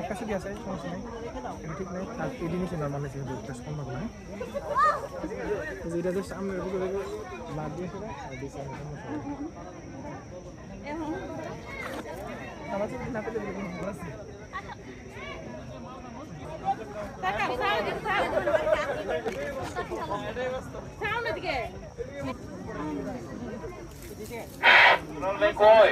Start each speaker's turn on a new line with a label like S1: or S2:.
S1: একটা শুধু আছে সমস্যা নেই এটা ঠিক নেই আর এডি নিচে নর্মাল কিন্তু এটা সম্ভব নয় যেটা জাস্ট আমরা এদিকে ওদিকে বাদ দিয়ে সেটা সমস্যা
S2: কই